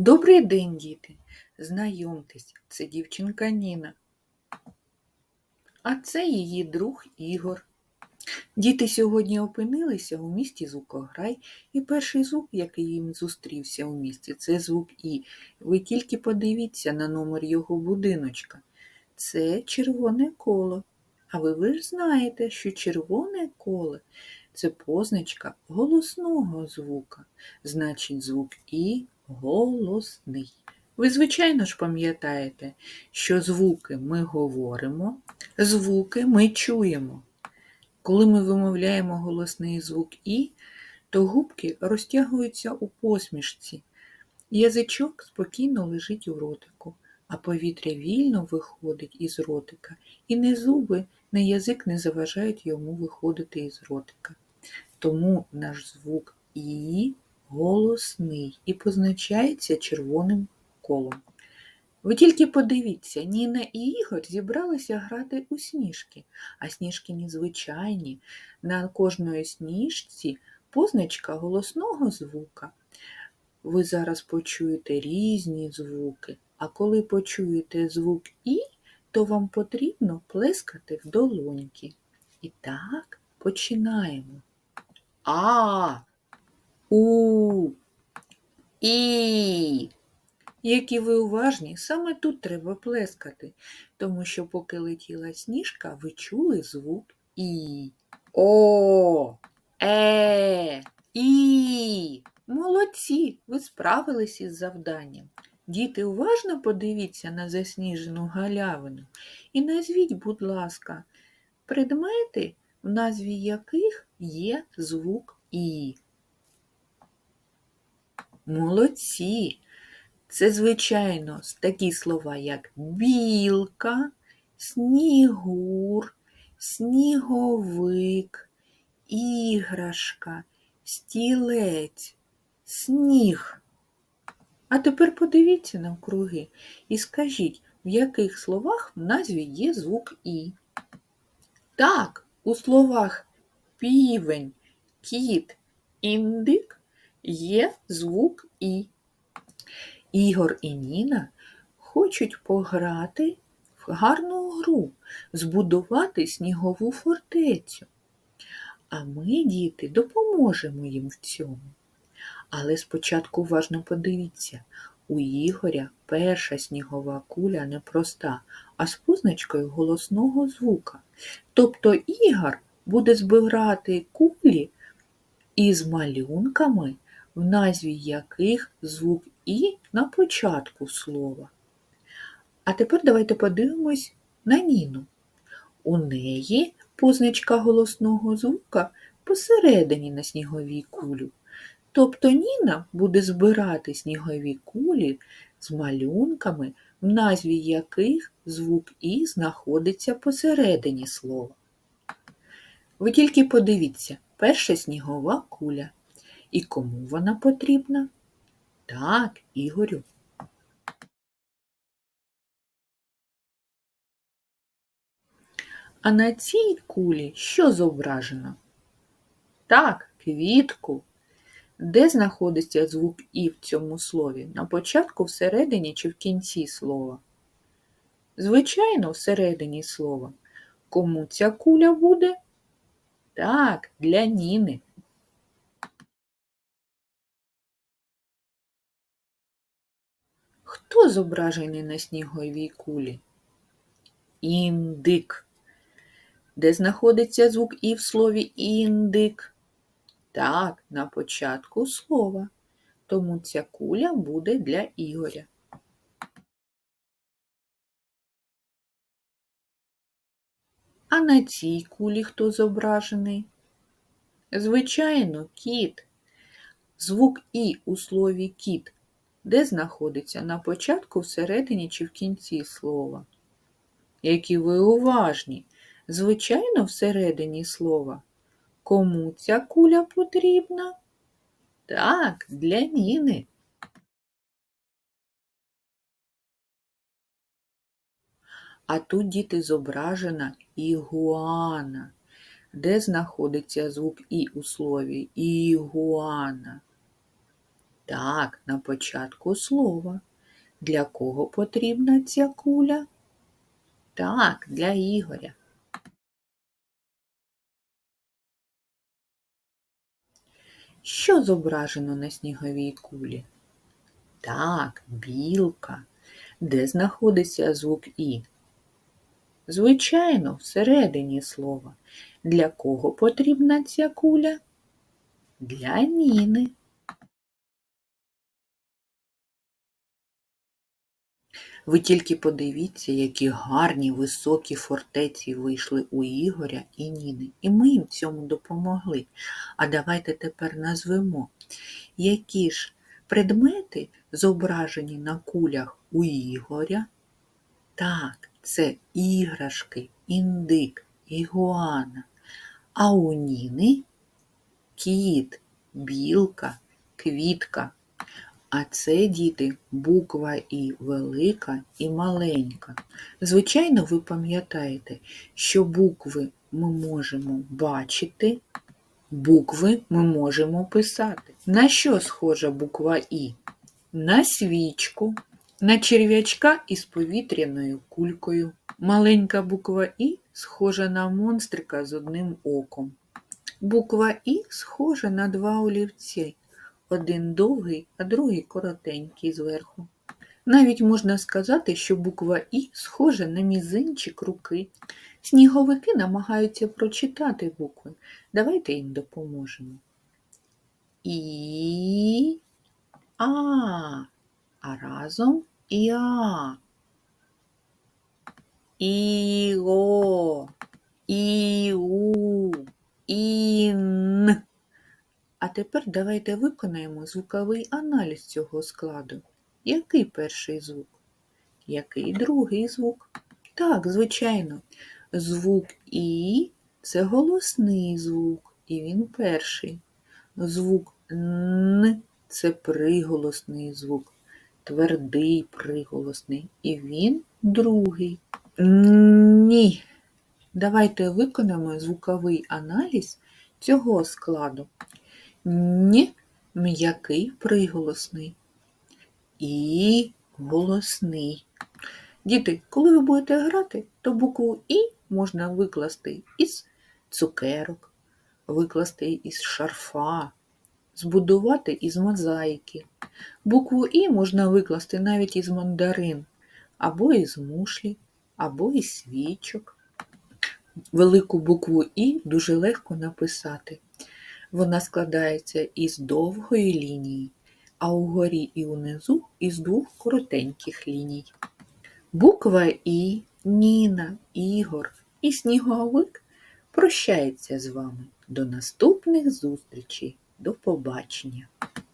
Добрий день, діти! Знайомтесь, це дівчинка Ніна. А це її друг Ігор. Діти сьогодні опинилися у місті Звукограй, і перший звук, який їм зустрівся у місті, це звук І. Ви тільки подивіться на номер його будиночка. Це червоне коло. А ви, ви ж знаєте, що червоне коло це позначка голосного звука. Значить, звук І голосний. Ви, звичайно ж, пам'ятаєте, що звуки ми говоримо, звуки ми чуємо. Коли ми вимовляємо голосний звук І, то губки розтягуються у посмішці. Язичок спокійно лежить у ротику, а повітря вільно виходить із ротика, і не зуби, не язик не заважають йому виходити із ротика. Тому наш звук І голосний і позначається червоним колом. Ви тільки подивіться, Ніна і Ігор зібралися грати у сніжки, а сніжки незвичайні. На кожної сніжці позначка голосного звука. Ви зараз почуєте різні звуки, а коли почуєте звук І, то вам потрібно плескати в долоньки. І так починаємо. А, У, І. Які ви уважні, саме тут треба плескати, тому що поки летіла сніжка, ви чули звук І. О, Е, І. Молодці, ви справились із завданням. Діти, уважно подивіться на засніжену галявину і назвіть, будь ласка, предмети, в назві яких є звук І. Молодці! Це, звичайно, такі слова, як білка, снігур, сніговик, іграшка, стілець, сніг. А тепер подивіться навкруги і скажіть, в яких словах в назві є звук І. Так, у словах півень, кіт, індик є звук І. Ігор і Ніна хочуть пограти в гарну гру, збудувати снігову фортецю. А ми, діти, допоможемо їм в цьому. Але спочатку уважно подивіться, у Ігоря перша снігова куля не проста, а з позначкою голосного звука. Тобто Ігор буде збирати кулі із малюнками, в назві яких звук І на початку слова. А тепер давайте подивимось на Ніну. У неї позначка голосного звука посередині на сніговій кулю. Тобто Ніна буде збирати снігові кулі з малюнками, в назві яких звук І знаходиться посередині слова. Ви тільки подивіться, перша снігова куля. І кому вона потрібна? Так, Ігорю. А на цій кулі що зображено? Так, квітку. Де знаходиться звук І в цьому слові? На початку, всередині чи в кінці слова? Звичайно, всередині слова. Кому ця куля буде? Так, для Ніни. Хто зображений на сніговій кулі? Індик. Де знаходиться звук І в слові індик? Так, на початку слова. Тому ця куля буде для Ігоря. А на цій кулі хто зображений? Звичайно, кіт. Звук І у слові кіт де знаходиться на початку, всередині чи в кінці слова. Які ви уважні, звичайно, всередині слова. Кому ця куля потрібна? Так, для Ніни. А тут діти зображена ігуана. Де знаходиться звук І у слові Ігуана? Так, на початку слова. Для кого потрібна ця куля? Так, для Ігоря. Що зображено на сніговій кулі? Так, білка. Де знаходиться звук І? Звичайно, всередині слова. Для кого потрібна ця куля? Для Ніни. Ви тільки подивіться, які гарні високі фортеці вийшли у Ігоря і Ніни, і ми їм цьому допомогли. А давайте тепер назвемо, які ж предмети зображені на кулях у Ігоря. Так, це іграшки, індик, ігуана. А у Ніни кіт, білка, квітка. А це, діти, буква І велика і маленька. Звичайно, ви пам'ятаєте, що букви ми можемо бачити, букви ми можемо писати. На що схожа буква І? На свічку, на черв'ячка із повітряною кулькою. Маленька буква І схожа на монстрика з одним оком. Буква І схожа на два олівці. Один довгий, а другий коротенький зверху. Навіть можна сказати, що буква І схожа на мізинчик руки. Сніговики намагаються прочитати букви. Давайте їм допоможемо. І А. А разом Іа. Іго. Іу. Ін. А тепер давайте виконаємо звуковий аналіз цього складу. Який перший звук? Який другий звук? Так, звичайно, звук І це голосний звук, і він перший. Звук Н це приголосний звук, твердий приголосний, і він другий. Ні. Давайте виконаємо звуковий аналіз цього складу. Н м'який приголосний і голосний. Діти, коли ви будете грати, то букву І можна викласти із цукерок, викласти із шарфа, збудувати із мозаїки. Букву І можна викласти навіть із мандарин, або із мушлі, або із свічок. Велику букву І дуже легко написати. Вона складається із довгої лінії, а угорі і унизу із двох коротеньких ліній. Буква І, Ніна, Ігор і Сніговик прощається з вами. До наступних зустрічей. До побачення!